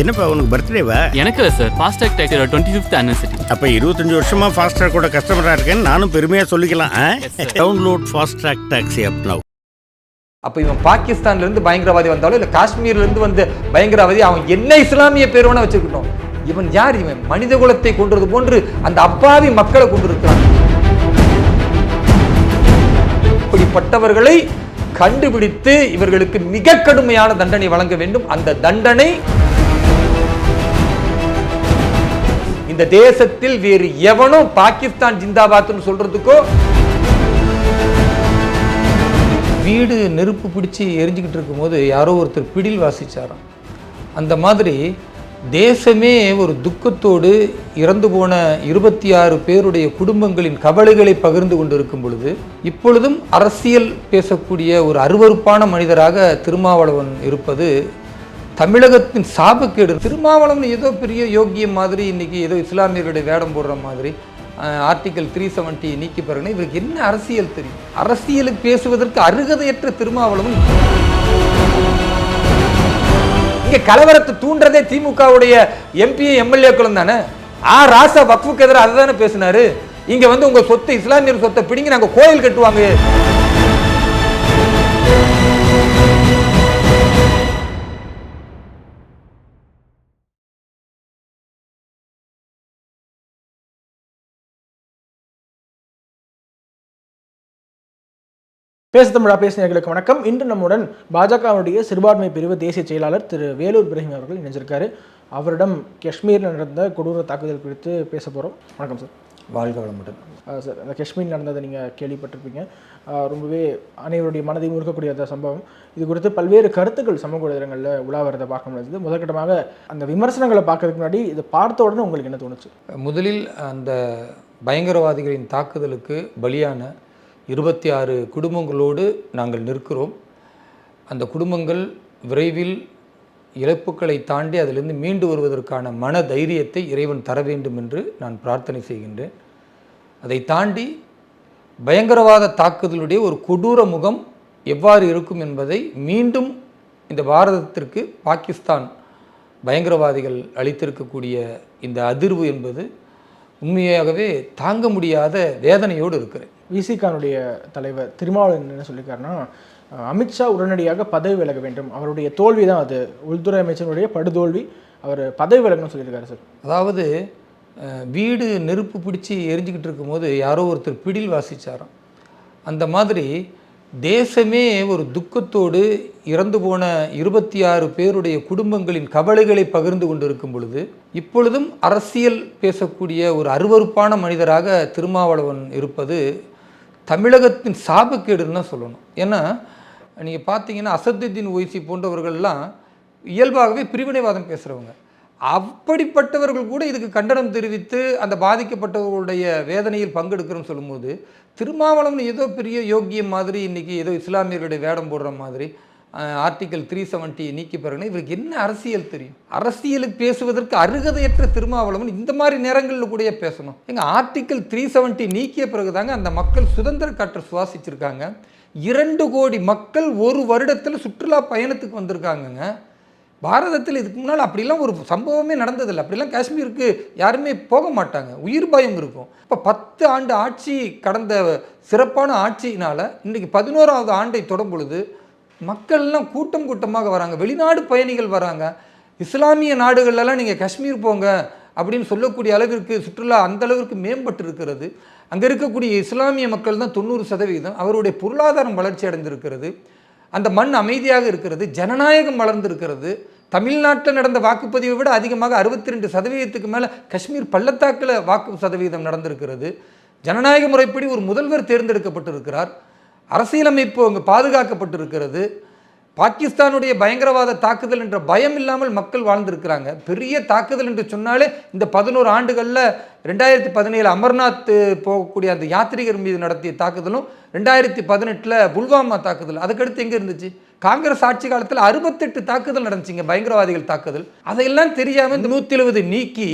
என்னப்பா உனக்கு பர்த்டேவா எனக்கு இல்லை சார் ஃபாஸ்டாக் டேக்கரோட டுவெண்ட்டி ஃபிஃப்த் ஆனிவர்சரி அப்ப இருபத்தஞ்சு வருஷமா ஃபாஸ்ட்ராக் கூட கஸ்டமரா இருக்கேன்னு நானும் பெருமையா சொல்லிக்கலாம். Download Fastrack taxi app now அப்ப இவன் பாகிஸ்தான்ல இருந்து பயங்கரவாதி வந்தாலும் இல்ல காஷ்மீர்ல இருந்து வந்து பயங்கரவாதி அவன் என்ன இஸ்லாமிய பேர் வச்சுக்கட்டும் இவன் யார் இவன்? மனித குலத்தை கொன்றது போன்று அந்த அப்பாவி மக்களை கொண்டிருக்கிறான் இப்படிப்பட்டவர்களை கண்டுபிடித்து இவர்களுக்கு மிக கடுமையான தண்டனை வழங்க வேண்டும். அந்த தண்டனை இந்த தேசத்தில் வேறு எவனும் பாகிஸ்தான் ஜிந்தாபாத்னு சொல்றதுக்கோ வீடு நெருப்பு பிடிச்சி எரிஞ்சுக்கிட்டு இருக்கும்போது யாரோ ஒருத்தர் பிடில் வாசிச்சாராம். அந்த மாதிரி தேசமே ஒரு துக்கத்தோடு இறந்து போன இருபத்தி ஆறு பேருடைய குடும்பங்களின் கவலைகளை பகிர்ந்து கொண்டிருக்கும் பொழுது இப்பொழுதும் அரசியல் பேசக்கூடிய ஒரு அருவருப்பான மனிதராக திருமாவளவன் இருப்பது தமிழகத்தின் சாபக்கேடு. திருமாவளவன் ஏதோ பெரிய யோக்கியம் மாதிரி இன்னைக்கு ஏதோ இஸ்லாமியர்களுடைய வேடம் போடுற மாதிரி ஆர்டிகல் த்ரீ செவன்ட்டி நீக்கி பிறகுனா இவருக்கு என்ன அரசியல் தெரியும்? அரசியலுக்கு பேசுவதற்கு அருகதையற்ற திருமாவளவன் இங்க. கலவரத்தை தூண்டுறதே திமுகவுடைய எம்பி எம்எல்ஏக்களும் தானே? ஆ ராசா வக்ஃபுக்கு எதிராக அதுதானே பேசினாரு. இங்க வந்து உங்க சொத்தை இஸ்லாமியர் சொத்தை பிடிங்கி நாங்க கோயில் கட்டுவாங்க. பேச தமிழா பேசினர்களுக்கு வணக்கம். இன்று நம்முடன் பாஜகவுடைய சிறுபான்மை பிரிவு தேசிய செயலாளர் திரு வேலூர் இப்ராஹிம் அவர்கள் இணைஞ்சிருக்காரு. அவரிடம் காஷ்மீரில் நடந்த கொடூர தாக்குதல் குறித்து பேச போகிறோம் வணக்கம் சார். வாழ்க வளமுடன். சார் அந்த காஷ்மீர் நடந்ததை நீங்கள் கேள்விப்பட்டிருப்பீங்க. ரொம்பவே அனைவருடைய மனதையும் உருக்கக்கூடிய அந்த சம்பவம். இது குறித்து பல்வேறு கருத்துக்கள் சமூக வலைதளங்களில் உலா வரதை பார்க்க முடியுது முதற்கட்டமாக அந்த விமர்சனங்களை பார்க்கறதுக்கு முன்னாடி இதை பார்த்த உடனே உங்களுக்கு என்ன தோணுச்சு? முதலில் அந்த பயங்கரவாதிகளின் தாக்குதலுக்கு பலியான இருபத்தி ஆறு குடும்பங்களோடு நாங்கள் நிற்கிறோம். அந்த குடும்பங்கள் விரைவில் இழப்புக்களை தாண்டி அதிலிருந்து மீண்டு வருவதற்கான மன தைரியத்தை இறைவன் தர வேண்டும் என்று நான் பிரார்த்தனை செய்கின்றேன். அதை தாண்டி பயங்கரவாத தாக்குதலுடைய ஒரு கொடூர முகம் எவ்வாறு இருக்கும் என்பதை மீண்டும் இந்த பாரதத்திற்கு பாகிஸ்தான் பயங்கரவாதிகள் அளித்திருக்கக்கூடிய இந்த அதிர்வு என்பது உண்மையாகவே தாங்க முடியாத வேதனையோடு இருக்கிறேன் விசிகானுடைய தலைவர் திருமாவளவன் என்ன சொல்லியிருக்காருன்னா அமித்ஷா உடனடியாக பதவி விலக வேண்டும். அவருடைய தோல்வி தான் அது. உள்துறை அமைச்சருடைய படுதோல்வி. அவர் பதவி விலகணும்னு சொல்லியிருக்காரு சார். அதாவது வீடு நெருப்பு பிடிச்சி எரிஞ்சுக்கிட்டு இருக்கும்போது யாரோ ஒருத்தர் பிடில் வாசிச்சாராம். அந்த மாதிரி தேசமே ஒரு துக்கத்தோடு இறந்து போன இருபத்தி ஆறு பேருடைய குடும்பங்களின் கவலைகளை பகிர்ந்து கொண்டிருக்கும் பொழுது இப்பொழுதும் அரசியல் பேசக்கூடிய ஒரு அருவருப்பான மனிதராக திருமாவளவன் இருப்பது தமிழகத்தின் சாபக்கேடுன்னு தான் சொல்லணும். ஏன்னா நீங்கள் பார்த்தீங்கன்னா அசத்துதீன் ஒய்சி போன்றவர்கள்லாம் இயல்பாகவே பிரிவினைவாதம் பேசுகிறவங்க அப்படிப்பட்டவர்கள் கூட இதுக்கு கண்டனம் தெரிவித்து அந்த பாதிக்கப்பட்டவர்களுடைய வேதனையில் பங்கெடுக்கிறோம்னு சொல்லும்போது திருமாவளவன் ஏதோ பெரிய யோக்கியம் மாதிரி இன்றைக்கி ஏதோ இஸ்லாமியர்களுடைய வேடம் போடுற மாதிரி ஆர்டிகல் த்ரீ செவன்ட்டி நீக்கி பிறகுனா இவருக்கு என்ன அரசியல் தெரியும்? அரசியலுக்கு பேசுவதற்கு அருகதையற்ற திருமாவளவன் இந்த மாதிரி நேரங்களில் கூட பேசணும். எங்கள் ஆர்டிக்கல் த்ரீ செவன்ட்டி நீக்கிய பிறகுதாங்க அந்த மக்கள் சுதந்திர காற்று சுவாசிச்சிருக்காங்க. இரண்டு கோடி மக்கள் ஒரு வருடத்தில் சுற்றுலா பயணத்துக்கு வந்திருக்காங்கங்க. பாரதத்தில் இதுக்கு முன்னால் அப்படிலாம் ஒரு சம்பவமே நடந்ததில்லை. அப்படிலாம் காஷ்மீருக்கு யாருமே போக மாட்டாங்க. உயிர் பயம் இருக்கும். இப்போ பத்து ஆண்டு ஆட்சி கடந்த சிறப்பான ஆட்சியினால் இன்றைக்கி பதினோராவது ஆண்டை தொடும் பொழுது மக்கள்லாம் கூட்டம் கூட்டமாக வராங்க. வெளிநாடு பயணிகள் வராங்க. இஸ்லாமிய நாடுகள்லாம் நீங்கள் காஷ்மீர் போங்க அப்படின்னு சொல்லக்கூடிய அளவிற்கு சுற்றுலா அந்த அளவிற்கு மேம்பட்டு இருக்கிறது. அங்கே இருக்கக்கூடிய இஸ்லாமிய மக்கள் தான் தொண்ணூறு சதவீதம். அவருடைய பொருளாதாரம் வளர்ச்சி அடைந்திருக்கிறது. அந்த மண் அமைதியாக இருக்கிறது. ஜனநாயகம் வளர்ந்திருக்கிறது. தமிழ்நாட்டில் நடந்த வாக்குப்பதிவை விட அதிகமாக அறுபத்தி ரெண்டு சதவீதத்துக்கு மேலே காஷ்மீர் பள்ளத்தாக்கில் வாக்கு சதவீதம் நடந்திருக்கிறது. ஜனநாயக முறைப்படி ஒரு முதல்வர் தேர்ந்தெடுக்கப்பட்டிருக்கிறார். அரசியலமைப்பு அங்கே பாதுகாக்கப்பட்டிருக்கிறது. பாகிஸ்தானுடைய பயங்கரவாத தாக்குதல் என்ற பயம் இல்லாமல் மக்கள் வாழ்ந்திருக்கிறாங்க. பெரிய தாக்குதல் என்று சொன்னாலே இந்த பதினோரு ஆண்டுகளில் ரெண்டாயிரத்தி பதினேழு அமர்நாத் போகக்கூடிய அந்த யாத்ரீகர் மீது நடத்திய தாக்குதலும் ரெண்டாயிரத்தி பதினெட்டில் புல்வாமா தாக்குதல் அதுக்கடுத்து எங்கே இருந்துச்சு? காங்கிரஸ் ஆட்சி காலத்தில் அறுபத்தெட்டு தாக்குதல் நடந்துச்சுங்க பயங்கரவாதிகள் தாக்குதல். அதையெல்லாம் தெரியாமல் இந்த நூற்றி எழுபது நீக்கி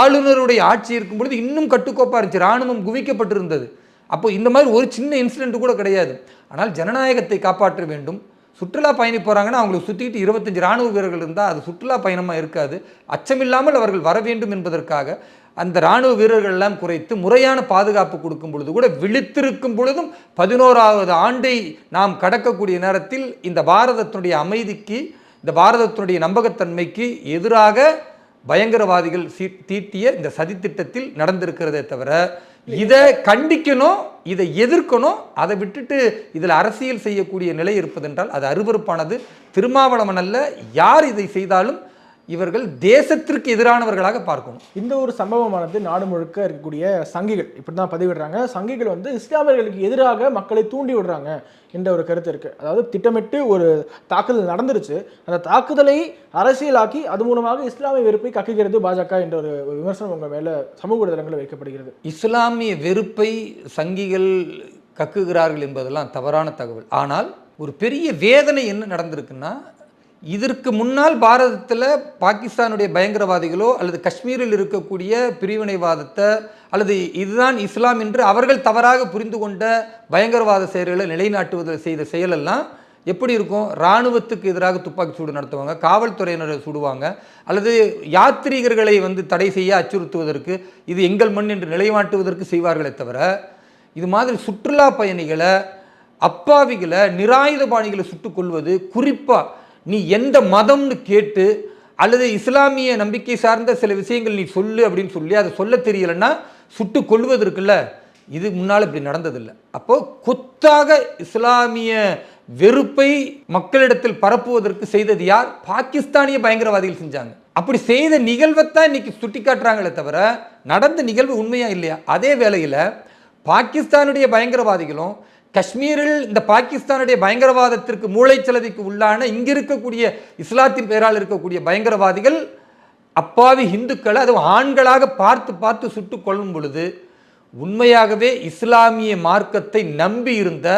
ஆளுநருடைய ஆட்சி இருக்கும் பொழுது இன்னும் கட்டுக்கோப்பாக இருந்துச்சு. ராணுவம் குவிக்கப்பட்டிருந்தது. அப்போ இந்த மாதிரி ஒரு சின்ன இன்சிடென்ட் கூட கிடையாது. ஆனால் ஜனநாயகத்தை காப்பாற்ற வேண்டும். சுற்றுலா பயணி போகிறாங்கன்னா அவங்களுக்கு சுற்றிக்கிட்டு இருபத்தஞ்சு ராணுவ வீரர்கள் இருந்தால் அது சுற்றுலா பயணமாக இருக்காது. அச்சமில்லாமல் அவர்கள் வர வேண்டும் என்பதற்காக அந்த ராணுவ வீரர்கள் எல்லாம் குறைத்து முறையான பாதுகாப்பு கொடுக்கும் பொழுது கூட விழித்திருக்கும் பொழுதும் பதினோராவது ஆண்டை நாம் கடக்கக்கூடிய நேரத்தில் இந்த பாரதத்தினுடைய அமைதிக்கு இந்த பாரதத்தினுடைய நம்பகத்தன்மைக்கு எதிராக பயங்கரவாதிகள் சீ- தீட்டிய இந்த சதித்திட்டத்தில் நடந்திருக்கிறதே தவிர இதை கண்டிக்கணும் இதை எதிர்க்கணும் அதை விட்டுட்டு இதில் அரசியல் செய்யக்கூடிய நிலை இருப்பதென்றால் அது அருவருப்பானது. திருமாவளவன் அல்ல யார் இதை செய்தாலும் இவர்கள் தேசத்திற்கு எதிரானவர்களாக பார்க்கணும். இந்த ஒரு சம்பவமானது நாடு முழுக்க இருக்கக்கூடிய சங்கிகள் இப்படி தான் பதிவிடுறாங்க. சங்கிகள் வந்து இஸ்லாமியர்களுக்கு எதிராக மக்களை தூண்டி விடுறாங்க என்ற ஒரு கருத்து இருக்கு. அதாவது திட்டமிட்டு ஒரு தாக்குதல் நடந்துருச்சு. அந்த தாக்குதலை அரசியலாக்கி அது மூலமாக இஸ்லாமிய வெறுப்பை கக்குகிறது பாஜக என்ற ஒரு விமர்சனம் உங்க மேல சமூக ஊடகங்களில் வைக்கப்படுகிறது. இஸ்லாமிய வெறுப்பை சங்கிகள் கக்குகிறார்கள் என்பதெல்லாம் தவறான தகவல். ஆனால் ஒரு பெரிய வேதனை என்ன நடந்திருக்குன்னா இதற்கு முன்னால் பாரதத்தில் பாகிஸ்தானுடைய பயங்கரவாதிகளோ அல்லது காஷ்மீரில் இருக்கக்கூடிய பிரிவினைவாதத்தை அல்லது இதுதான் இஸ்லாம் என்று அவர்கள் தவறாக புரிந்து கொண்ட பயங்கரவாத செயல்களை நிலைநாட்டுவதில் செய்த செயலெல்லாம் எப்படி இருக்கும்? இராணுவத்துக்கு எதிராக துப்பாக்கி சூடு நடத்துவாங்க காவல்துறையினரை சுடுவாங்க அல்லது யாத்ரீகர்களை வந்து தடை செய்ய அச்சுறுத்துவதற்கு இது எங்கள் மண் என்று நிலைநாட்டுவதற்கு செய்வார்களே தவிர இது மாதிரி சுற்றுலா பயணிகளை அப்பாவிகளை நிராயுதபாணிகளை சுட்டுக் கொள்வது குறிப்பாக நீ எந்த மதம்னு கேட்டு அல்லது இஸ்லாமிய நம்பிக்கை சார்ந்த சில விஷயங்கள் நீ சொல்லு அப்படின்னு சொல்லி அதை சொல்ல தெரியலைன்னா சுட்டு கொள்வது இருக்குல்ல இது முன்னால் இப்படி நடந்ததில்லை. அப்போது கொத்தாக இஸ்லாமிய வெறுப்பை மக்களிடத்தில் பரப்புவதற்கு செய்தது யார்? பாகிஸ்தானிய பயங்கரவாதிகள் செஞ்சாங்க. அப்படி செய்த நிகழ்வைத்தான் இன்னைக்கு சுட்டி காட்டுறாங்களே தவிர நடந்த நிகழ்வு உண்மையாக இல்லையா? அதே வேளையில் பாகிஸ்தானுடைய பயங்கரவாதிகளும் காஷ்மீரில் இந்த பாகிஸ்தானுடைய பயங்கரவாதத்திற்கு மூளைச்சலவைக்கு உள்ளான இங்கே இருக்கக்கூடிய இஸ்லாத்தின் பெயரால் இருக்கக்கூடிய பயங்கரவாதிகள் அப்பாவி இந்துக்களை அதுவும் ஆண்களாக பார்த்து பார்த்து சுட்டு கொள்ளும் பொழுது உண்மையாகவே இஸ்லாமிய மார்க்கத்தை நம்பி இருந்த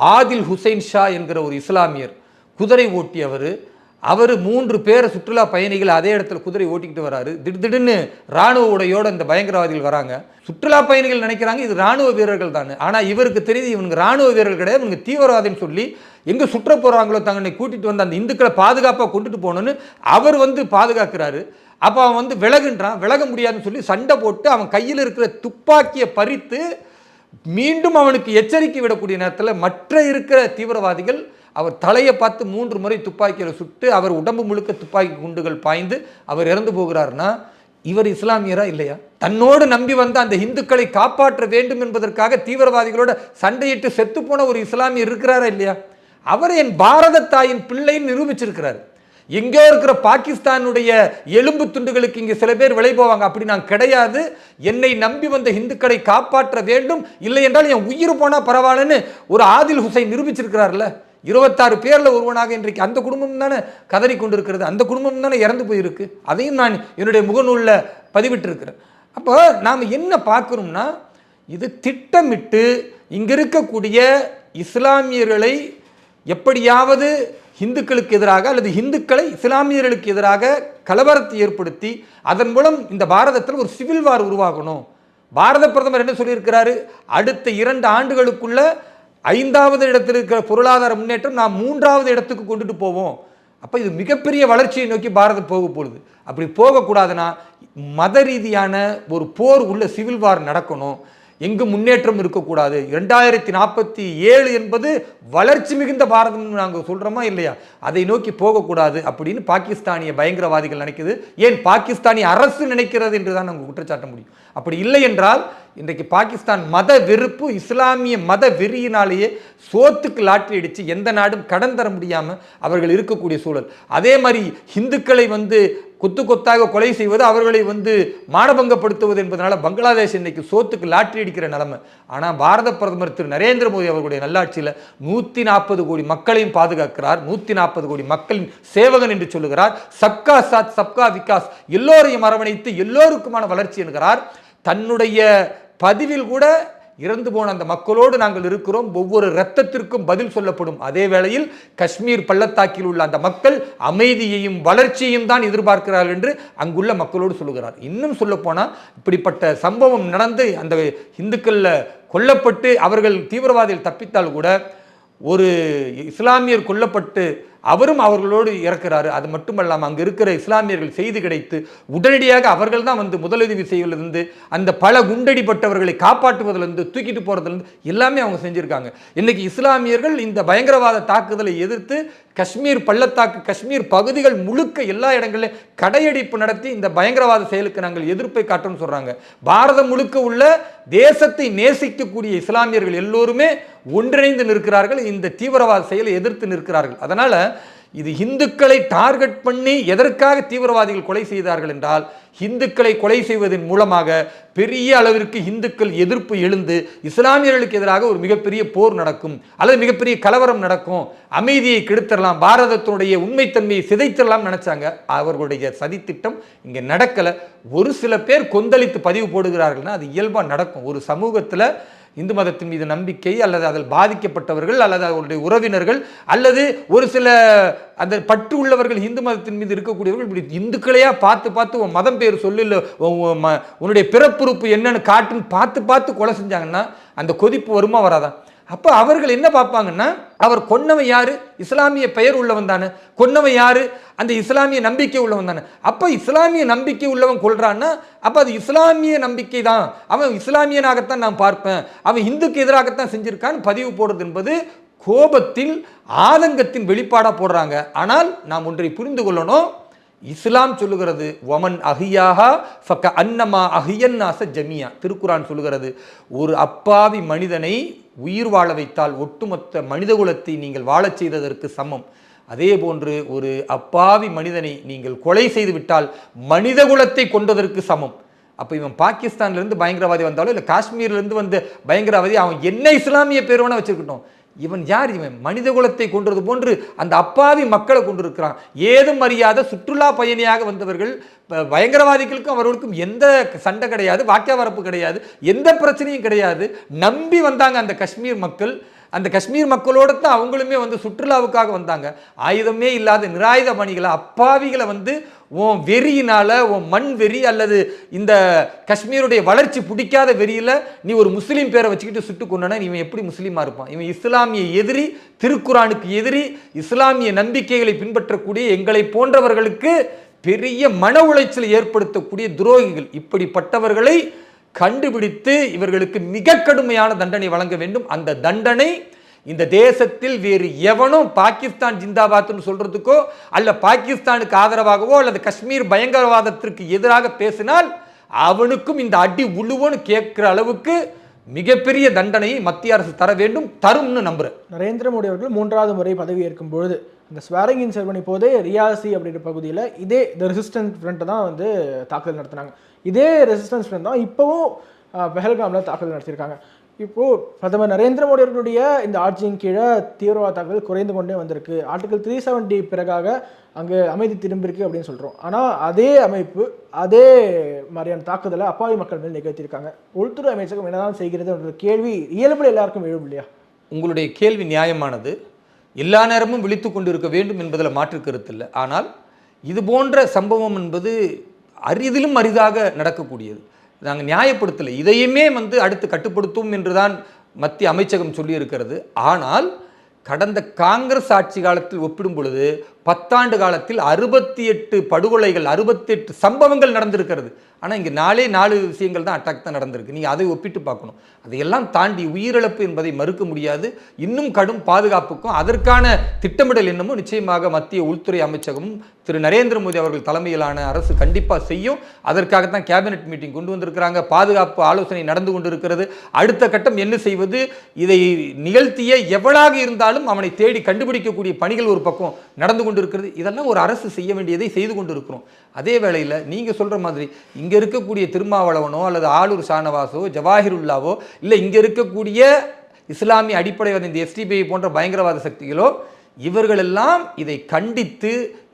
ஆதில் ஹுசைன் ஷா என்கிற ஒரு இஸ்லாமியர் குதிரை ஓட்டியவர் அவர் மூன்று பேரை சுற்றுலா பயணிகள் அதே இடத்துல குதிரை ஓட்டிக்கிட்டு வராரு. திடீர்னு ராணுவ உடையோடு இந்த பயங்கரவாதிகள் வராங்க. சுற்றுலா பயணிகள் நினைக்கிறாங்க இது ராணுவ வீரர்கள் தானே ஆனால் இவருக்கு தெரியுது இவனுக்கு ராணுவ வீரர்கள் கிடையாது இவங்க தீவிரவாதின்னு சொல்லி எங்கே சுற்ற போகிறாங்களோ தங்களை கூட்டிட்டு வந்து அந்த இந்துக்களை பாதுகாப்பாக கொண்டுட்டு போகணுன்னு அவர் வந்து பாதுகாக்கிறாரு. அப்போ அவன் வந்து விலகுன்றான். விலக முடியாதுன்னு சொல்லி சண்டை போட்டு அவன் கையில் இருக்கிற துப்பாக்கியை பறித்து மீண்டும் அவனுக்கு எச்சரிக்கை விடக்கூடிய நேரத்தில் மற்ற இருக்கிற தீவிரவாதிகள் அவர் தலையை பார்த்து மூன்று முறை துப்பாக்கியில் சுட்டு அவர் உடம்பு முழுக்க துப்பாக்கி குண்டுகள் பாய்ந்து அவர் இறந்து போகிறார்னா இவர் இஸ்லாமியரா இல்லையா? தன்னோடு நம்பி வந்த அந்த இந்துக்களை காப்பாற்ற வேண்டும் என்பதற்காக தீவிரவாதிகளோட சண்டையிட்டு செத்துப்போன ஒரு இஸ்லாமியர் இருக்கிறாரா இல்லையா? அவர் என் பாரத தாயின் பிள்ளைன்னு நிரூபிச்சிருக்கிறார். எங்கேயோ இருக்கிற பாகிஸ்தானுடைய எலும்பு துண்டுகளுக்கு இங்கே சில பேர் விலை போவாங்க. அப்படி நான் கிடையாது. என்னை நம்பி வந்த இந்துக்களை காப்பாற்ற வேண்டும். இல்லை என்றால் என் உயிர் போனால் பரவாயில்லன்னு ஒரு ஆதில் ஹுசைன் நிரூபிச்சிருக்கிறார்ல. இருபத்தாறு பேரில் ஒருவனாக இன்றைக்கு அந்த குடும்பம் தானே கதறி கொண்டிருக்கிறது அந்த குடும்பம் தானே இறந்து போயிருக்கு. அதையும் நான் என்னுடைய முகநூலில் பதிவிட்டிருக்கிறேன். அப்போ நாம் என்ன பார்க்குறோம்னா இது திட்டமிட்டு இங்கே இருக்கக்கூடிய இஸ்லாமியர்களை எப்படியாவது இந்துக்களுக்கு எதிராக அல்லது இந்துக்களை இஸ்லாமியர்களுக்கு எதிராக கலவரத்தை ஏற்படுத்தி அதன் மூலம் இந்த பாரதத்தில் ஒரு சிவில் வார் உருவாகணும். பாரத பிரதமர் என்ன சொல்லியிருக்கிறாரு? அடுத்த இரண்டு ஆண்டுகளுக்குள்ள ஐந்தாவது இடத்தில் இருக்கிற பொருளாதார முன்னேற்றம் நாம் மூன்றாவது இடத்துக்கு கொண்டுட்டு போவோம். அப்போ இது மிகப்பெரிய வளர்ச்சியை நோக்கி பாரதம் போக போகுது. அப்படி போகக்கூடாதுன்னா மத ரீதியான ஒரு போர் உள்ள சிவில் வார் நடக்கணும். எங்கு முன்னேற்றம் இருக்கக்கூடாது. இரண்டாயிரத்தி நாற்பத்தி ஏழு என்பது வளர்ச்சி மிகுந்த பாரதம் நாங்கள் சொல்கிறோமா இல்லையா? அதை நோக்கி போகக்கூடாது அப்படின்னு பாகிஸ்தானிய பயங்கரவாதிகள் நினைக்குது. ஏன் பாகிஸ்தானிய அரசு நினைக்கிறது என்று தான் நாங்கள் குற்றச்சாட்ட முடியும். அப்படி இல்லை என்றால் இன்றைக்கு பாகிஸ்தான் மத வெறுப்பு இஸ்லாமிய மத வெறியினாலேயே சோத்துக்கு லாட்டரி அடித்து எந்த நாடும் கடன் தர முடியாமல் அவர்கள் இருக்கக்கூடிய சூழல். அதே மாதிரி இந்துக்களை வந்து கொத்து கொத்தாக கொலை செய்வது அவர்களை வந்து மானபங்கப்படுத்துவது என்பதனால பங்களாதேஷ் இன்னைக்கு சோத்துக்கு லாட்ரி அடிக்கிற நிலைமை. ஆனால் பாரத பிரதமர் திரு நரேந்திர மோடி அவர்களுடைய நல்லாட்சியில் நூற்றி நாற்பது கோடி மக்களையும் பாதுகாக்கிறார். நூற்றி நாற்பது கோடி மக்களின் சேவகன் என்று சொல்லுகிறார். சப்கா சாத் சப்கா விகாஸ் எல்லோரையும் அரவணைத்து எல்லோருக்குமான வளர்ச்சி என்கிறார். தன்னுடைய பதிவில் கூட இறந்து போன அந்த மக்களோடு நாங்கள் இருக்கிறோம். ஒவ்வொரு இரத்தத்திற்கும் பதில் சொல்லப்படும். அதே வேளையில் காஷ்மீர் பள்ளத்தாக்கில் உள்ள அந்த மக்கள் அமைதியையும் வளர்ச்சியையும் தான் எதிர்பார்க்கிறார்கள் என்று அங்குள்ள மக்களோடு சொல்லுகிறார். இன்னும் சொல்லப்போனால் இப்படிப்பட்ட சம்பவம் நடந்து அந்த இந்துக்களில் கொல்லப்பட்டு அவர்கள் தீவிரவாதிகள் தப்பித்தால் கூட ஒரு இஸ்லாமியர் கொல்லப்பட்டு அவரும் அவர்களோடு இறக்குறாரு. அது மட்டுமல்லாமல் அங்கே இருக்கிற இஸ்லாமியர்கள் செய்தி கிடைத்து உடனடியாக அவர்கள் தான் வந்து முதலுதவி செய்வதிலிருந்து அந்த பல குண்டடிப்பட்டவர்களை காப்பாற்றுவதிலிருந்து தூக்கிட்டு போகிறதுலேருந்து எல்லாமே அவங்க செஞ்சுருக்காங்க. இன்றைக்கி இஸ்லாமியர்கள் இந்த பயங்கரவாத தாக்குதலை எதிர்த்து காஷ்மீர் பள்ளத்தாக்கு காஷ்மீர் பகுதிகள் முழுக்க எல்லா இடங்களிலும் கடையடிப்பு நடத்தி இந்த பயங்கரவாத செயலுக்கு நாங்கள் எதிர்ப்பை காட்டுறோம்னு சொல்கிறாங்க பாரதம் முழுக்க உள்ள தேசத்தை நேசிக்கக்கூடிய இஸ்லாமியர்கள் எல்லோருமே ஒன்றிணைந்து நிற்கிறார்கள். இந்த தீவிரவாத செயலை எதிர்த்து நிற்கிறார்கள். அதனால் இது இந்துக்களை டார்கெட் பண்ணி எதற்காக தீவிரவாதிகள் கொலை செய்தார்கள் என்றால் இந்துக்களை கொலை செய்வதன் மூலமாக பெரிய அளவிற்கு இந்துக்கள் எதிர்ப்பு எழுந்து இஸ்லாமியர்களுக்கு எதிராக ஒரு மிகப்பெரிய போர் நடக்கும் அல்லது மிகப்பெரிய கலவரம் நடக்கும் அமைதியை கெடுத்துடலாம் பாரதத்தினுடைய உண்மைத்தன்மையை சிதைத்திடலாம் நினைச்சாங்க. அவர்களுடைய சதித்திட்டம் இங்கே நடக்கலை. ஒரு சில பேர் கொந்தளித்து பதிவு போடுகிறார்கள்னா அது இயல்பாக நடக்கும். ஒரு சமூகத்தில் இந்து மதத்தின் மீது நம்பிக்கை அல்லது அதில் பாதிக்கப்பட்டவர்கள் அல்லது அவருடைய உறவினர்கள் அல்லது ஒரு சில அந்த பற்று உள்ளவர்கள் இந்து மதத்தின் மீது இருக்கக்கூடியவர்கள் இப்படி இந்துக்களையா பார்த்து பார்த்து உன் மதம் பேர் சொல்லு இல்லை ம- உன்னுடைய பிறப்புறுப்பு என்னன்னு காட்டுன்னு பார்த்து பார்த்து கொலை செஞ்சாங்கன்னா அந்த கொதிப்பு வருமா வராதான் அப்போ அவர்கள் என்ன பார்ப்பாங்கன்னா அவர் கொன்னவன் யாரு? இஸ்லாமிய பெயர் உள்ளவன் தானே. கொன்னவன் யாரு? அந்த இஸ்லாமிய நம்பிக்கை உள்ளவன் தானே. அப்போ இஸ்லாமிய நம்பிக்கை உள்ளவன் கொள்றான்னா அப்போ அது இஸ்லாமிய நம்பிக்கை தான். அவன் இஸ்லாமியனாகத்தான் நான் பார்ப்பேன். அவன் இந்துக்கு எதிராகத்தான் செஞ்சிருக்கான்னு பதிவு போடுறது என்பது கோபத்தில் ஆதங்கத்தின் வெளிப்பாடாக போடுறாங்க. ஆனால் நாம் ஒன்றை புரிந்து கொள்ளணும். இஸ்லாம் சொல்லுகிறது ஒமன் அஹியாஹா ஃபக்க அன்னமா அஹியன்னாச ஜமியா. திருக்குரான் சொல்லுகிறது ஒரு அப்பாவி மனிதனை உயிர் வாழ வைத்தால் ஒட்டுமொத்த மனிதகுலத்தை நீங்கள் வாழச் செய்ததற்கு சமம். அதே போன்று ஒரு அப்பாவி மனிதனை நீங்கள் கொலை செய்து விட்டால் மனிதகுலத்தை கொண்டதற்கு சமம். அப்போ இவன் பாகிஸ்தான்லேருந்து பயங்கரவாதி வந்தாலும் இல்லை காஷ்மீர்லேருந்து வந்து பயங்கரவாதி அவன் என்ன இஸ்லாமிய பேருவனா வச்சுருக்கட்டும். இவன் யார்? இவன் மனித குலத்தை கொன்றது போன்று அந்த அப்பாவி மக்களை கொண்டிருக்கிறான் ஏதும் அறியாத சுற்றுலா பயணியாக வந்தவர்கள் பயங்கரவாதிகளுக்கும் அவர்களுக்கும் எந்த சண்டை கிடையாது வாக்கிய வரப்பு கிடையாது எந்த பிரச்சனையும் கிடையாது. நம்பி வந்தாங்க அந்த காஷ்மீர் மக்கள். அந்த காஷ்மீர் மக்களோட தான் அவங்களுமே வந்து சுற்றுலாவுக்காக வந்தாங்க. ஆயுதமே இல்லாத நிராயுத பணிகளை அப்பாவிகளை வந்து உன் வெறியினால் உன் மண் வெறி அல்லது இந்த காஷ்மீருடைய வளர்ச்சி பிடிக்காத வெறியில் நீ ஒரு முஸ்லீம் பேரை வச்சுக்கிட்டு சுட்டு கொண்டனா இவன் எப்படி முஸ்லீமாக இருப்பான்? இவன் இஸ்லாமிய எதிரி திருக்குரானுக்கு எதிரி இஸ்லாமிய நம்பிக்கைகளை பின்பற்றக்கூடிய எங்களை போன்றவர்களுக்கு பெரிய மன உளைச்சலை ஏற்படுத்தக்கூடிய துரோகிகள். இப்படிப்பட்டவர்களை கண்டுபிடித்து இவர்களுக்கு மிக கடுமையான தண்டனை வழங்க வேண்டும். அந்த தண்டனை இந்த தேசத்தில் வேறு எவனும் பாகிஸ்தான் ஜிந்தாபாத்னு சொல்றதுக்கோ அல்ல பாகிஸ்தானுக்கு ஆதரவாகவோ அல்லது காஷ்மீர் பயங்கரவாதத்திற்கு எதிராக பேசினால் அவனுக்கும் இந்த அடி உழுவோன்னு கேட்குற அளவுக்கு மிகப்பெரிய தண்டனையை மத்திய அரசு தர வேண்டும். தரும்னு நம்புறேன். நரேந்திர மோடி அவர்கள் மூன்றாவது முறை பதவி ஏற்கும் பொழுது இந்த ஸ்வேரிங் இன் செரமனி போதே ரியாசி அப்படின்ற பகுதியில் இதே த ரெசிஸ்டன்ஸ் ஃப்ரண்ட் தான் வந்து தாக்குதல் நடத்தினாங்க. இதே ரெசிஸ்டன்ஸ் தான் இப்போவும் பெஹல்காமில் தாக்குதல் நடத்தியிருக்காங்க. இப்போது பிரதமர் நரேந்திர மோடி அவர்களுடைய இந்த ஆட்சியின் கீழே தீவிரவாத தாக்குதல் குறைந்து கொண்டே வந்திருக்கு. ஆர்டிகல் த்ரீ செவன்டி பிறகாக அங்கே அமைதி திரும்பியிருக்கு அப்படின்னு சொல்கிறோம் ஆனால் அதே அமைப்பு அதே மாதிரியான தாக்குதலை அப்பாவி மக்கள் மேல் நிகழ்த்தியிருக்காங்க. உள்துறை அமைச்சகம் என்னதான் செய்கிறது என்ற கேள்வி இயல்பில் எல்லாருக்கும் எழும் இல்லையா? உங்களுடைய கேள்வி நியாயமானது. எல்லா நேரமும் விழித்து கொண்டு இருக்க வேண்டும் என்பதில் மாற்று கருத்து இல்லை. ஆனால் இது போன்ற சம்பவம் என்பது அரிதிலும் அரிதாக நடக்கக்கூடியது. நாங்கள் நியாயப்படுத்தலை. இதையுமே வந்து அடுத்து கட்டுப்படுத்தும் என்றுதான் மத்திய அமைச்சகம் சொல்லியிருக்கிறது. ஆனால் கடந்த காங்கிரஸ் ஆட்சி காலத்தில் ஒப்பிடும் பொழுது பத்தாண்டு காலத்தில் அறுபத்தி எட்டு படுகொலைகள் அறுபத்தி எட்டு சம்பவங்கள் நடந்திருக்கிறது. ஆனால் இங்கே நாலே நாலு விஷயங்கள் தான் அட்டாக் தான் நடந்திருக்கு. நீங்கள் அதை ஒப்பிட்டு பார்க்கணும். அதையெல்லாம் தாண்டி உயிரிழப்பு என்பதை மறுக்க முடியாது. இன்னும் கடும் பாதுகாப்புக்கும் அதற்கான திட்டமிடல் என்னமோ நிச்சயமாக மத்திய உள்துறை அமைச்சகமும் திரு நரேந்திர மோடி அவர்கள் தலைமையிலான அரசு கண்டிப்பாக செய்யும். அதற்காகத்தான் கேபினெட் மீட்டிங் கொண்டு வந்திருக்கிறாங்க. பாதுகாப்பு ஆலோசனை நடந்து கொண்டிருக்கிறது. அடுத்த கட்டம் என்ன செய்வது? இதை நிகழ்த்திய எவனாக இருந்தாலும் அவனை தேடி கண்டுபிடிக்கக்கூடிய பணிகள் ஒரு பக்கம் நடந்து கொண்டிருக்கிறது. இதெல்லாம் ஒரு அரசு செய்ய வேண்டியதை செய்து கொண்டிருக்கிறோம். அதே வேளையில் நீங்கள் சொல்கிற மாதிரி இங்கே இருக்கக்கூடிய திருமாவளவனோ அல்லது ஆளூர் ஷானவாஸோ ஜவாஹிருல்லாவோ இல்லை இங்கே இருக்கக்கூடிய இஸ்லாமிய அடிப்படைவாத இந்த எஸ்டிபிஐ போன்ற பயங்கரவாத சக்திகளோ இவர்களெல்லாம் இதை கண்டித்து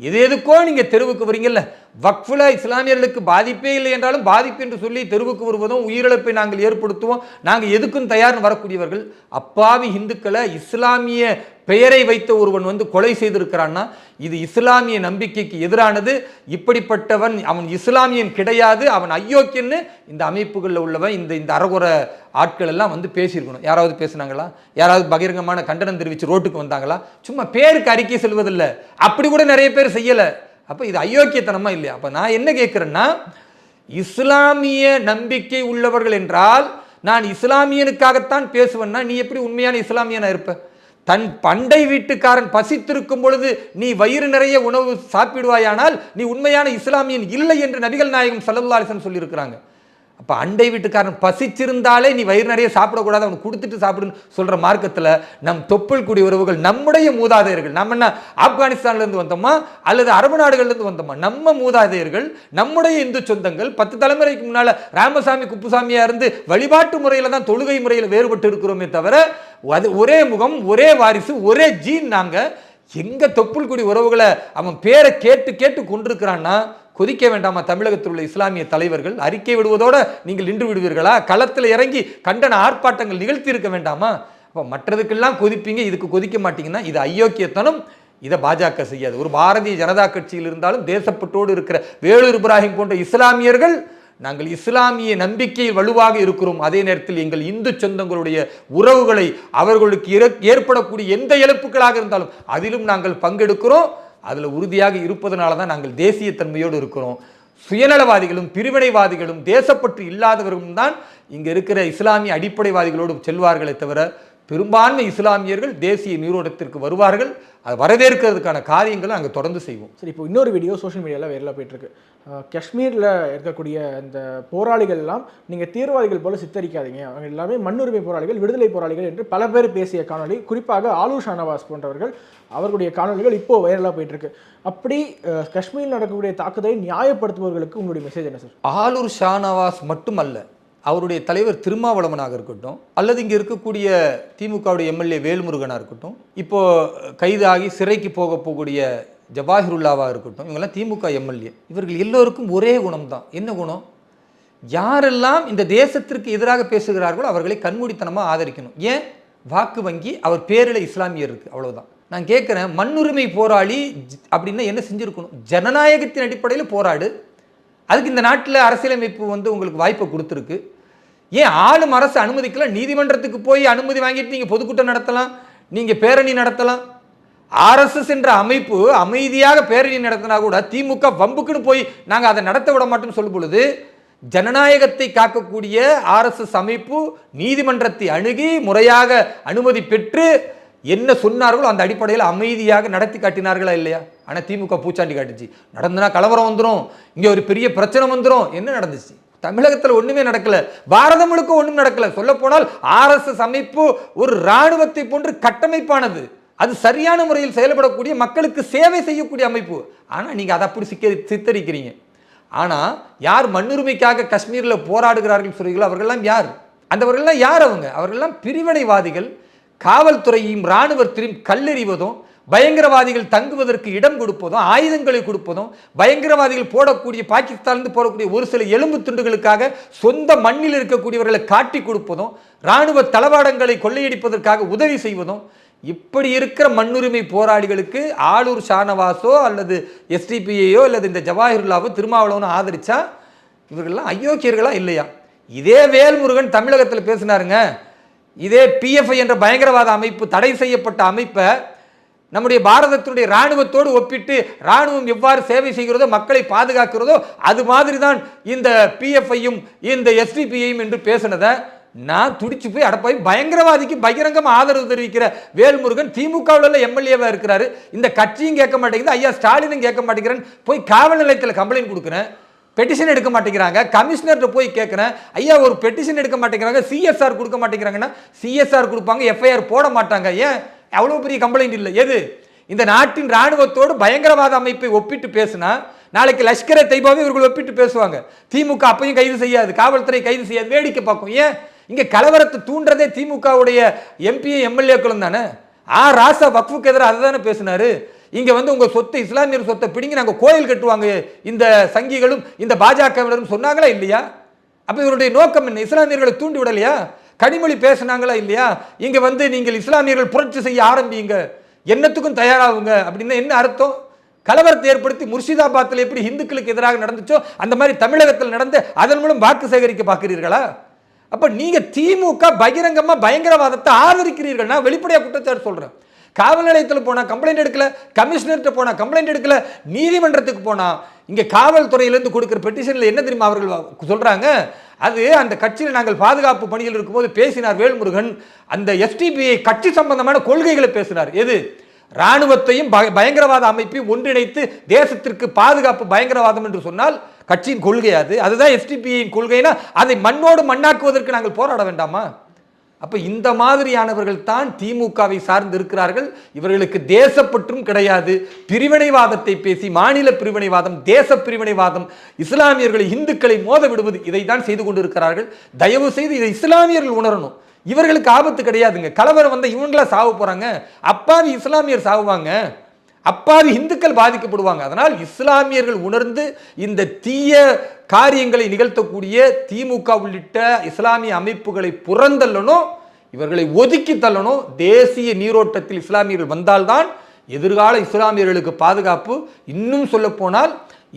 எது எதுக்கோ நீங்கள் தெருவுக்கு வரீங்கல்ல. வக்ஃபுல இஸ்லாமியர்களுக்கு பாதிப்பே இல்லை என்றாலும் பாதிப்பு என்று சொல்லி தெருவுக்கு வருவதும் உயிரிழப்பை நாங்கள் ஏற்படுத்துவோம். நாங்கள் எதுக்கும் தயார்னு வரக்கூடியவர்கள் அப்பாவி இந்துக்களை இஸ்லாமிய பெயரை வைத்த ஒருவன் வந்து கொலை செய்திருக்கிறான்னா இது இஸ்லாமிய நம்பிக்கைக்கு எதிரானது. இப்படிப்பட்டவன் அவன் இஸ்லாமியன் கிடையாது அவன் அயோக்கியன்னு இந்த அமைப்புகளில் உள்ளவன் இந்த இந்த அறகுற ஆட்கள் எல்லாம் வந்து பேசியிருக்கணும். யாராவது பேசுனாங்களா? யாராவது பகிரங்கமான கண்டனம் தெரிவித்து ரோட்டுக்கு வந்தாங்களா? சும்மா பேருக்கு அறிக்கை செல்வதில்லை. அப்படி கூட நிறைய பேர் செய்யலை. அப்போ இது அயோக்கியத்தனமா இல்லையா? அப்போ நான் என்ன கேட்குறேன்னா இஸ்லாமிய நம்பிக்கை உள்ளவர்கள் என்றால் நான் இஸ்லாமியனுக்காகத்தான் பேசுவேன்னா நீ எப்படி உண்மையான இஸ்லாமியனா இருப்ப? தன் பண்டை வீட்டுக்காரன் பசித்திருக்கும் பொழுது நீ வயிறு நிறைய உணவு சாப்பிடுவாயானால் நீ உண்மையான இஸ்லாமியன் இல்லை என்று நபிகள் நாயகம் சல்லல்லா அலிசன் சொல்லியிருக்கிறாங்க. அப்போ அண்டை வீட்டுக்காரன் பசிச்சிருந்தாலே நீ வயிறு நிறைய சாப்பிடக்கூடாது அவனுக்கு கொடுத்துட்டு சாப்பிடுன்னு சொல்கிற மார்க்கத்தில் நம் தொப்புள் குடி உறவுகள் நம்முடைய மூதாதையர்கள் நம்ம என்ன ஆப்கானிஸ்தான்லேருந்து வந்தோமா அல்லது அரபு நாடுகள்லேருந்து வந்தோமா நம்ம மூதாதையர்கள் நம்முடைய இந்து சொந்தங்கள் பத்து தலைமுறைக்கு முன்னால் ராமசாமி குப்புசாமியாக இருந்து வழிபாட்டு முறையில் தான் தொழுகை முறையில் வேறுபட்டு இருக்கிறோமே தவிர அது ஒரே முகம் ஒரே வாரிசு ஒரே ஜீன் நாங்கள் எங்கள் தொப்புள் குடி உறவுகளை அவன் பேரை கேட்டு கேட்டு கொண்டிருக்கிறான்னா கொதிக்க வேண்டாமா தமிழகத்தில் உள்ள இஸ்லாமிய தலைவர்கள்? அறிக்கை விடுவதோடு நீங்கள் நின்று விடுவீர்களா? களத்தில் இறங்கி கண்டன ஆர்ப்பாட்டங்கள் நிகழ்த்தி இருக்க வேண்டாமா? அப்போ மற்றதுக்கெல்லாம் கொதிப்பீங்க இதுக்கு கொதிக்க மாட்டீங்கன்னா இது அயோக்கியத்தனம். இதை பாஜக செய்யாது. ஒரு பாரதிய ஜனதா கட்சியில் இருந்தாலும் தேசப்பட்டோடு இருக்கிற வேலூர் இப்ராஹிம் போன்ற இஸ்லாமியர்கள் நாங்கள் இஸ்லாமிய நம்பிக்கையில் வலுவாக இருக்கிறோம். அதே நேரத்தில் எங்கள் இந்து சொந்தங்களுடைய உறவுகளை அவர்களுக்கு ஏற்படக்கூடிய எந்த இழப்புகளாக இருந்தாலும் அதிலும் நாங்கள் பங்கெடுக்கிறோம். அதில் உறுதியாக இருப்பதனால தான் நாங்கள் தேசியத்தன்மையோடு இருக்கிறோம். சுயநலவாதிகளும் பிரிவினைவாதிகளும் தேசப்பற்று இல்லாதவர்களும் தான் இங்கே இருக்கிற இஸ்லாமிய அடிப்படைவாதிகளோடு செல்வார்களே தவிர பெரும்பான்மை இஸ்லாமியர்கள் தேசிய நீரோட்டத்திற்கு வருவார்கள். அதை வரவேற்கிறதுக்கான காரியங்களை நாங்கள் தொடர்ந்து செய்வோம். சரி இப்போ இன்னொரு வீடியோ சோஷியல் மீடியாவில் வைரலாக போயிட்டுருக்கு. காஷ்மீரில் இருக்கக்கூடிய இந்த போராளிகள் எல்லாம் நீங்கள் தீவிரவாதிகள் போல சித்தரிக்காதீங்க. அவங்க எல்லாமே மண்ணுரிமை போராளிகள் விடுதலை போராளிகள் என்று பல பேர் பேசிய காணொளி குறிப்பாக ஆலு ஷானவாஸ் போன்றவர்கள் அவர்களுடைய காணொளிகள் இப்போ வைரலாக போயிட்டுருக்கு. அப்படி காஷ்மீரில் நடக்கக்கூடிய தாக்குதலை நியாயப்படுத்துபவர்களுக்கு உங்களுடைய மெசேஜ் என்ன சார் ஆலூர் ஷானவாஸ் மட்டுமல்ல அவருடைய தலைவர் திருமாவளவனாக இருக்கட்டும் அல்லது இங்கே இருக்கக்கூடிய திமுகவுடைய எம்எல்ஏ வேல்முருகனாக இருக்கட்டும் இப்போ கைதாகி சிறைக்கு போக போகக்கூடிய ஜவாஹிருல்லாவாக இருக்கட்டும் இவங்கெல்லாம் திமுக எம்எல்ஏ. இவர்கள் எல்லோருக்கும் ஒரே குணம் தான் என்ன குணம்? யாரெல்லாம் இந்த தேசத்திற்கு எதிராக பேசுகிறார்களோ அவர்களை கண்மூடித்தனமாக ஆதரிக்கணும். ஏன்? வாக்கு வங்கி அவர் பேரில் இஸ்லாமியர் இருக்குது அவ்வளோதான் நான் கேட்குறேன் மண்ணுரிமை போராளி அப்படின்னா என்ன செஞ்சுருக்கணும்? ஜனநாயகத்தின் அடிப்படையில் போராடு. அதுக்கு இந்த நாட்டில் அரசியலமைப்பு வந்து உங்களுக்கு வாய்ப்பை கொடுத்துருக்கு. ஏன் ஆளும் அரசு அனுமதிக்கல? நீதிமன்றத்துக்கு போய் அனுமதி வாங்கிட்டு நீங்கள் பொதுக்கூட்டம் நடத்தலாம்? நீங்கள் பேரணி நடத்தலாம்? ஆர்எஸ்எஸ் என்ற அமைப்பு அமைதியாக பேரணி நடத்தினா கூட திமுக வம்புக்குன்னு போய் நாங்கள் அதை நடத்த விட மாட்டோம்னு சொல்லும் பொழுது ஜனநாயகத்தை காக்கக்கூடிய ஆர்எஸ்எஸ் அமைப்பு நீதிமன்றத்தை அணுகி முறையாக அனுமதி பெற்று என்ன சொன்னார்களோ அந்த அடிப்படையில் அமைதியாக நடத்தி காட்டினார்களா இல்லையா? ஆனால் திமுக பூச்சாண்டி காட்டுச்சு. நடந்துனா கலவரம் வந்துடும் இங்கே ஒரு பெரிய பிரச்சனை வந்துடும் என்ன நடந்துச்சு? தமிழகத்தில் ஒன்றுமே நடக்கல. பாரதம் முழுக்க ஒன்றும் நடக்கல. சொல்ல போனால் ஆர்எஸ்எஸ் அமைப்பு ஒரு இராணுவத்தை போன்று கட்டமைப்பானது. அது சரியான முறையில் செயல்படக்கூடிய மக்களுக்கு சேவை செய்யக்கூடிய அமைப்பு. ஆனால் நீங்கள் அதை அப்படி சிக்க சித்தரிக்கிறீங்க. ஆனால் யார் மண்ணுரிமைக்காக காஷ்மீரில் போராடுகிறார்கள் சொல்கிறீர்களோ அவர்கள்லாம் யார்? அந்தவர்கள்லாம் யார் அவங்க? அவர்கள்லாம் பிரிவினைவாதிகள். காவல்துறையும் இராணுவத்தையும் கல்லெறிவதும் பயங்கரவாதிகள் தங்குவதற்கு இடம் கொடுப்பதும் ஆயுதங்களை கொடுப்பதும் பயங்கரவாதிகள் போடக்கூடிய பாகிஸ்தானிலிருந்து போடக்கூடிய ஒரு சில எலும்பு துண்டுகளுக்காக சொந்த மண்ணில் இருக்கக்கூடியவர்களை காட்டி கொடுப்பதும் இராணுவ தளவாடங்களை கொள்ளையடிப்பதற்காக உதவி செய்வதும் இப்படி இருக்கிற மண்ணுரிமை போராளிகளுக்கு ஆளூர் ஷானவாஸோ அல்லது எஸ்டிபிஐயோ அல்லது இந்த ஜவாஹிர்லாவோ திருமாவளவனோ ஆதரிச்சா இவர்கள்லாம் அயோக்கியர்களா இல்லையா? இதே வேல்முருகன் தமிழகத்தில் பேசினாருங்க இதே பிஎஃப்ஐ என்ற பயங்கரவாத அமைப்பு தடை செய்யப்பட்ட அமைப்பை நம்முடைய பாரதத்தினுடைய இராணுவத்தோடு ஒப்பிட்டு இராணுவம் எவ்வாறு சேவை செய்கிறதோ மக்களை பாதுகாக்கிறதோ அது மாதிரி தான் இந்த பிஎஃப்ஐயும் இந்த எஸ்டிபிஐயும் என்று பேசினதை நான் துடிச்சு போய் அடப்பாய் பயங்கரவாதிக்கு பகிரங்கமாக ஆதரவு தெரிவிக்கிற வேல்முருகன் திமுகவில் எம்எல்ஏவாக இருக்கிறாரு. இந்த கட்சியும் கேட்க மாட்டேங்குது ஐயா ஸ்டாலினும் கேட்க மாட்டேங்கிறேன்னு போய் காவல் நிலையத்தில் கம்ப்ளைண்ட் கொடுக்குறேன். பெட்டிஷன் எடுக்க மாட்டேங்கிறாங்க. கமிஷனர்கிட்ட போய் கேட்குறேன். ஐயா ஒரு பெட்டிஷன் எடுக்க மாட்டேங்கிறாங்க. சிஎஸ்ஆர் கொடுக்க மாட்டேங்கிறாங்கன்னா சிஎஸ்ஆர் கொடுப்பாங்க. எஃப்ஐஆர் போட மாட்டாங்க. ஏன்? அவ்வளோ பெரிய கம்ப்ளைண்ட் இல்லை. எது? இந்த நாட்டின் ராணுவத்தோடு பயங்கரவாத அமைப்பை ஒப்பிட்டு பேசினா நாளைக்கு லஷ்கரை தைபாவே இவர்கள் ஒப்பிட்டு பேசுவாங்க. திமுக அப்பையும் கைது செய்யாது காவல்துறை கைது செய்யாது வேடிக்கை பார்க்கும். ஏன்? இங்கே கலவரத்தை தூண்டுறதே திமுகவுடைய எம்பியும் எம்எல்ஏக்களும் தானே? ஆ ராசா வக்ஃபுக்கு எதிராக அதை தானே பேசினாரு. இங்கே வந்து உங்கள் சொத்து இஸ்லாமியர் சொத்தை பிடிங்கி நாங்கள் கோயில் கட்டுவாங்க. இந்த சங்கிகளும் இந்த பாஜகவினரும் சொன்னாங்களா இல்லையா? அப்போ இவருடைய நோக்கம் என்ன? இஸ்லாமியர்களை தூண்டி விடலையா? கனிமொழி பேசுனாங்களா இல்லையா? இங்கே வந்து நீங்கள் இஸ்லாமியர்கள் புரட்சி செய்ய ஆரம்பிங்க என்னத்துக்கும் தயாராகுங்க. அப்படின்னா என்ன அர்த்தம்? கலவரத்தை ஏற்படுத்தி முர்ஷிதாபாத்தில் எப்படி இந்துக்களுக்கு எதிராக நடந்துச்சோ அந்த மாதிரி தமிழகத்தில் நடந்து அதன் மூலம் வாக்கு சேகரிக்க பார்க்குறீர்களா? அப்போ நீங்கள் திமுக பகிரங்கமாக பயங்கரவாதத்தை ஆதரிக்கிறீர்கள். நான் வெளிப்படையாக குற்றச்சாட்டு சொல்கிறேன் காவல் நிலையத்தில் போனால் கம்ப்ளைண்ட் எடுக்கல கமிஷனர்கிட்ட போனால் கம்ப்ளைண்ட் எடுக்கல நீதிமன்றத்துக்கு போனால் இங்கே காவல்துறையிலேருந்து கொடுக்குற பெட்டிஷனில் என்ன தெரியுமா அவர்கள் சொல்கிறாங்க அது அந்த கட்சியில் நாங்கள் பாதுகாப்பு பணியில் இருக்கும்போது பேசினார் வேல்முருகன். அந்த எஸ்டிபிஐ கட்சி சம்பந்தமான கொள்கைகளை பேசினார். எது? ராணுவத்தையும் பய- பயங்கரவாத அமைப்பையும் ஒன்றிணைத்து தேசத்திற்கு பாதுகாப்பு பயங்கரவாதம் என்று சொன்னால் கட்சியின் கொள்கை அது. அதுதான் எஸ்டிபிஐயின் கொள்கைனா அதை மண்ணோடு மண்ணாக்குவதற்கு நாங்கள் போராட வேண்டாமா? அப்போ இந்த மாதிரியானவர்கள் தான் திமுகவை சார்ந்து இருக்கிறார்கள் இவர்களுக்கு தேசப்பற்றும் கிடையாது. பிரிவினைவாதத்தை பேசி மாநில பிரிவினைவாதம் தேச பிரிவினைவாதம் இஸ்லாமியர்களை இந்துக்களை மோத விடுவது இதை தான் செய்து கொண்டிருக்கிறார்கள். தயவு செய்து இதை இஸ்லாமியர்கள் உணரணும். இவர்களுக்கு ஆபத்து கிடையாதுங்க. கலவரம் வந்த இவங்களா சாவு போறாங்க. அப்பாவி இஸ்லாமியர் சாவுவாங்க. அப்பாவி இந்துக்கள் பாதிக்கப்படுவாங்க. அதனால் இஸ்லாமியர்கள் உணர்ந்து இந்த தீய காரியங்களை நிகழ்த்தக்கூடிய திமுக உள்ளிட்ட இஸ்லாமிய அமைப்புகளை புறந்தள்ளணும் இவர்களை ஒதுக்கி தள்ளணும் தேசிய நீரோட்டத்தில் இஸ்லாமியர்கள் வந்தால்தான் எதிர்கால இஸ்லாமியர்களுக்கு பாதுகாப்பு. இன்னும் சொல்லப்போனால்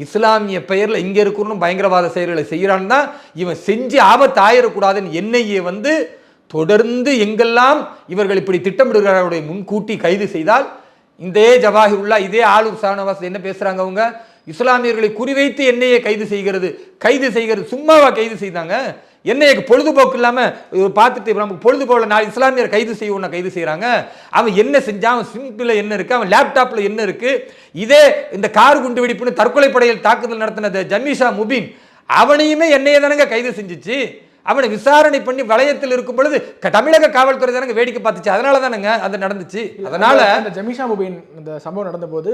இஸ்லாமிய பெயரில் இங்கே இருக்கணும் பயங்கரவாத செயல்களை செய்கிறான்னா இவன் செஞ்சு ஆபத்து ஆயிடக்கூடாதுன்னு என்ஐஏ வந்து தொடர்ந்து எங்கெல்லாம் இவர்கள் இப்படி திட்டமிடுகிறார்களுடைய முன்கூட்டி கைது செய்தால் இதே ஜவாஹிருல்லா இதே ஆளுர் ஷானவாஸ் என்ன பேசுகிறாங்க அவங்க? இஸ்லாமியர்களை குறிவைத்து என்னையை கைது செய்கிறது. கைது செய்கிறது சும்மாவா கைது செய்தாங்க? என்னைக்கு பொழுதுபோக்கு இல்லாமல் பார்த்துட்டு நமக்கு பொழுதுபோல நான் இஸ்லாமியர் கைது செய்வோம் கைது செய்கிறாங்க அவன் என்ன செஞ்சான்? அவன் சிம்பிளில் என்ன இருக்குது அவன் லேப்டாப்பில் என்ன இருக்குது இதே இந்த கார் குண்டு வெடிப்புன்னு தற்கொலை படையில் தாக்குதல் நடத்தின ஜமீஷா முபீன் அவனையுமே என்னையே தானங்க கைது செஞ்சுச்சு? அவனை விசாரணை பண்ணி வளையத்தில் இருக்கும் பொழுது தமிழக காவல்துறை தானங்க வேடிக்கை பார்த்துச்சு. அதனால தானங்க அது நடந்துச்சு. அதனால அந்த ஜமீஷா முபீன் இந்த சம்பவம் நடந்தபோது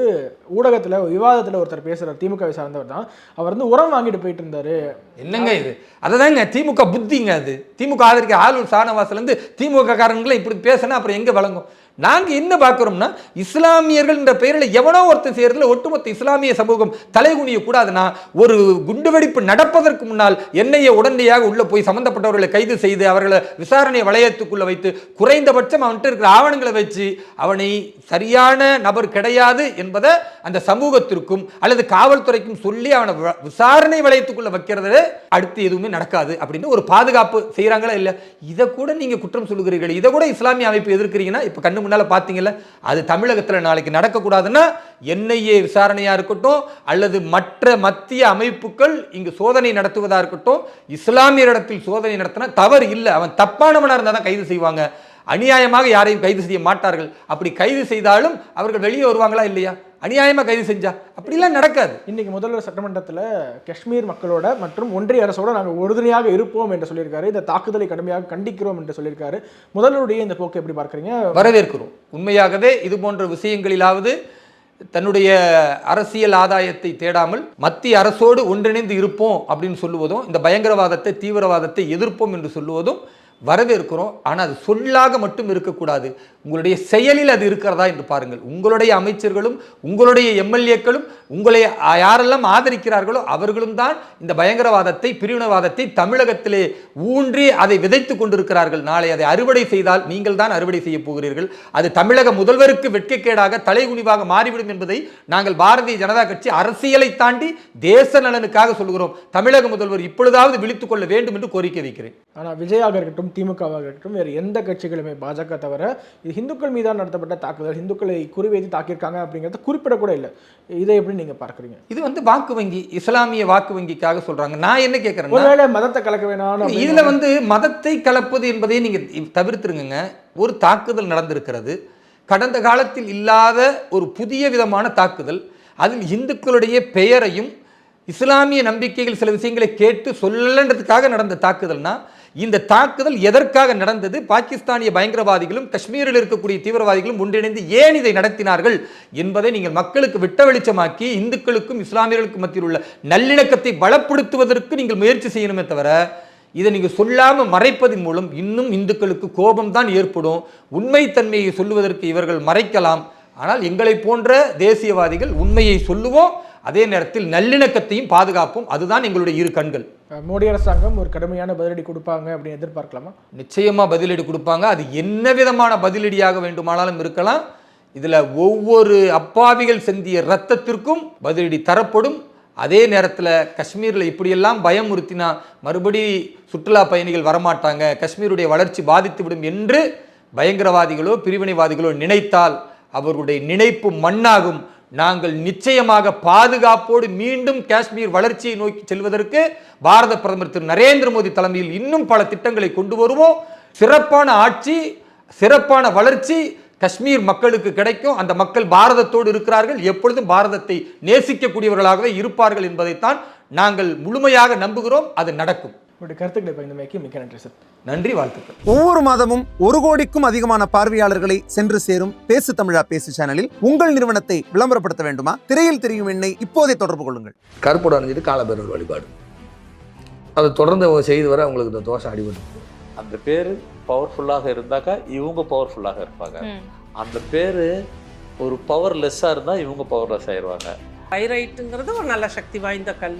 ஊடகத்துல விவாதத்துல ஒருத்தர் பேசுறார் திமுக சார்ந்தவர் தான். அவர் வந்து உரம் வாங்கிட்டு போயிட்டு இருந்தாரு என்னங்க இது? அதுதாங்க திமுக புத்திங்க அது. திமுக ஆதரிக்க ஆளூர் சாணவாசல இருந்து திமுக காரங்களை இப்படி பேசினா அப்புறம் எங்க வழங்கும் நாங்கள் என்ன பார்க்குறோம்னா இஸ்லாமியர்கள் என்ற பெயரில் எவனோ ஒருத்தர் செய்கிறதுல ஒட்டுமொத்த இஸ்லாமிய சமூகம் தலைகுனிய கூடாதுன்னா ஒரு குண்டுவெடிப்பு நடப்பதற்கு முன்னால் என்னைய உடனடியாக உள்ளே போய் சம்மந்தப்பட்டவர்களை கைது செய்து அவர்களை விசாரணை வளையத்துக்குள்ளே வைத்து குறைந்தபட்சம் அவன்கிட்ட இருக்கிற ஆவணங்களை வச்சு அவனை சரியான நபர் கிடையாது என்பதை அந்த சமூகத்திற்கும் அல்லது காவல்துறைக்கும் சொல்லி அவனை விசாரணை வளையத்துக்குள்ளே வைக்கிறது அடுத்து எதுவுமே நடக்காது அப்படின்னு ஒரு பாதுகாப்பு செய்கிறாங்களா இல்லை இதை கூட நீங்கள் குற்றம் சொல்லுகிறீர்கள். இதை கூட இஸ்லாமிய அமைப்பு எதிர்க்கிறீங்கன்னா இப்போ கண்ணு முன்னால பார்த்தீங்கல்ல அது தமிழகத்தில் நாளைக்கு நடக்கக்கூடாதுன்னா என்ஐஏ விசாரணையாக இருக்கட்டும் அல்லது மற்ற மத்திய அமைப்புகள் இங்கு சோதனை நடத்துவதாக இருக்கட்டும் இஸ்லாமியரிடத்தில் சோதனை நடத்தினா தவறு இல்லை. அவன் தப்பானவனாக இருந்தால் தான் கைது செய்வாங்க. அநியாயமாக யாரையும் கைது செய்ய மாட்டார்கள். அப்படி கைது செய்தாலும் அவர்கள் வெளியே வருவாங்களா இல்லையா? அநியாயமா கைது செஞ்சா? அப்படிலாம் நடக்காது. இன்னைக்கு முதல்வர் சட்டமன்றத்துல காஷ்மீர் மக்களோட மற்றும் ஒன்றிய அரசோட நாங்கள் உறுதுணையாக இருப்போம் என்று சொல்லியிருக்காரு. இந்த தாக்குதலை கடுமையாக கண்டிக்கிறோம் என்று சொல்லியிருக்காரு. முதல்வருடைய இந்த போக்கை எப்படி பார்க்கறீங்க? வரவேற்கிறோம். உண்மையாகவே இது போன்ற விஷயங்களிலாவது தன்னுடைய அரசியல் ஆதாயத்தை தேடாமல் மத்திய அரசோடு ஒன்றிணைந்து இருப்போம் அப்படின்னு சொல்லுவதும் இந்த பயங்கரவாதத்தை தீவிரவாதத்தை எதிர்ப்போம் என்று சொல்லுவதும் வரவேற்கிறோம். ஆனால் அது சொல்லாக மட்டும் இருக்கக்கூடாது. உங்களுடைய செயலில் அது இருக்கிறதா என்று பாருங்கள். உங்களுடைய அமைச்சர்களும் உங்களுடைய எம்எல்ஏக்களும் உங்களை யாரெல்லாம் ஆதரிக்கிறார்களோ அவர்களும் தான் இந்த பயங்கரவாதத்தை பிரிவினவாதத்தை தமிழகத்திலே ஊன்றி அதை விதைத்து கொண்டிருக்கிறார்கள். நாளை அதை அறுவடை செய்தால் நீங்கள் தான் அறுவடை செய்ய போகிறீர்கள். அது தமிழக முதல்வருக்கு வெட்கக்கேடாக தலைகுனிவாக மாறிவிடும் என்பதை நாங்கள் பாரதிய ஜனதா கட்சி அரசியலை தாண்டி தேச நலனுக்காக சொல்கிறோம். தமிழக முதல்வர் இப்பொழுதாவது விழித்துக் கொள்ள வேண்டும் என்று கோரிக்கை வைக்கிறேன். ஆனால் விஜயாக இருக்கட்டும் திமுகவாக இருக்கட்டும் வேறு எந்த கட்சிகளுமே பாஜக தவிர இது இந்துக்கள் மீதான நடத்தப்பட்ட தாக்குதல் இந்துக்களை குறிவைத்து தாக்கியிருக்காங்க அப்படிங்கிறத குறிப்பிடக்கூட இல்லை. இதை எப்படி நீங்க பார்க்கறீங்க? இது வந்து வாக்கு வங்கி இஸ்லாமிய வாக்கு வங்கிக்காக சொல்றாங்க. நான் என்ன கேட்கிறேன்னா ஒருவேளை மதத்தை கலக்க வேணாம் இதுல வந்து மதத்தை கலப்பது என்பதை நீங்க தவிர்த்துருங்க ஒரு தாக்குதல் நடந்திருக்கிறது. கடந்த காலத்தில் இல்லாத ஒரு புதிய விதமான தாக்குதல். அதில் இந்துக்களுடைய பெயரையும் இஸ்லாமிய நம்பிக்கைகள் சில விஷயங்களை கேட்டு சொல்லன்றதுக்காக நடந்த தாக்குதல்னா இந்த தாக்குதல் எதற்காக நடந்தது? பாகிஸ்தானிய பயங்கரவாதிகளும் காஷ்மீரில் இருக்கக்கூடிய தீவிரவாதிகளும் ஒன்றிணைந்து ஏன் இதை நடத்தினார்கள் என்பதை நீங்கள் மக்களுக்கு விட்ட வெளிச்சமாக்கி இந்துக்களுக்கும் இஸ்லாமியர்களுக்கும் மத்தியில் உள்ள நல்லிணக்கத்தை பலப்படுத்துவதற்கு நீங்கள் முயற்சி செய்யணுமே தவிர இதை நீங்கள் சொல்லாமல் மறைப்பதன் மூலம் இன்னும் இந்துக்களுக்கு கோபம் தான் ஏற்படும். உண்மைத்தன்மையை சொல்லுவதற்கு இவர்கள் மறைக்கலாம். ஆனால் எங்களை போன்ற தேசியவாதிகள் உண்மையை சொல்லுவோம் அதே நேரத்தில் நல்லிணக்கத்தையும் பாதுகாப்போம் அதுதான் எங்களுடைய இரு கண்கள். மோடி அரசாங்கம் ஒரு கடுமையான பதிலடி கொடுப்பாங்க அப்படின்னு எதிர்பார்க்கலாமா? நிச்சயமாக பதிலடி கொடுப்பாங்க. அது என்ன விதமான பதிலடியாக வேண்டுமானாலும் இருக்கலாம். இதில் ஒவ்வொரு அப்பாவிகள் சிந்திய ரத்தத்திற்கும் பதிலடி தரப்படும். அதே நேரத்தில் காஷ்மீரில் இப்படியெல்லாம் பயமுறுத்தினா மறுபடி சுற்றுலா பயணிகள் வரமாட்டாங்க. காஷ்மீருடைய வளர்ச்சி பாதித்துவிடும் என்று பயங்கரவாதிகளோ பிரிவினைவாதிகளோ நினைத்தால் அவர்களுடைய நினைப்பு மண்ணாகும். நாங்கள் நிச்சயமாக பாதுகாப்போடு மீண்டும் காஷ்மீர் வளர்ச்சியை நோக்கி செல்வதற்கு பாரத பிரதமர் திரு நரேந்திர மோடி தலைமையில் இன்னும் பல திட்டங்களை கொண்டு வருவோம். சிறப்பான ஆட்சி சிறப்பான வளர்ச்சி காஷ்மீர் மக்களுக்கு கிடைக்கும். அந்த மக்கள் பாரதத்தோடு இருக்கிறார்கள். எப்பொழுதும் பாரதத்தை நேசிக்கக்கூடியவர்களாகவே இருப்பார்கள் என்பதைத்தான் நாங்கள் முழுமையாக நம்புகிறோம். அது நடக்கும். உங்களுடைய கருத்துக்களை பகிர்ந்தமைக்கு மிக்க நன்றி சார். நன்றி வாழ்த்துக்கள். ஒவ்வொரு மாதமும் ஒரு கோடிக்கும் அதிகமான பார்வையாளர்களை சென்று சேரும் பேசு தமிழா பேசு சேனலில் உங்கள் நிறுவனத்தை விளம்பரப்படுத்த வேண்டுமா? திரையில் தெரியும் எண்ணை இப்போதே தொடர்பு கொள்ளுங்கள். கருப்போடு அணிஞ்சிட்டு காலபேரர் வழிபாடு. அதை தொடர்ந்து செய்து வர அவங்களுக்கு இந்த தோஷம் அடிபட்டு. அந்த பேர் பவர்ஃபுல்லாக இருந்தாக்கா இவங்க பவர்ஃபுல்லாக இருப்பாங்க. அந்த பேர் ஒரு பவர்லெஸ்ஸாக இருந்தால் இவங்க பவர்லெஸ் ஆயிடுவாங்க. பைரைட்டுங்கிறது ஒரு நல்ல சக்தி வாய்ந்த கல்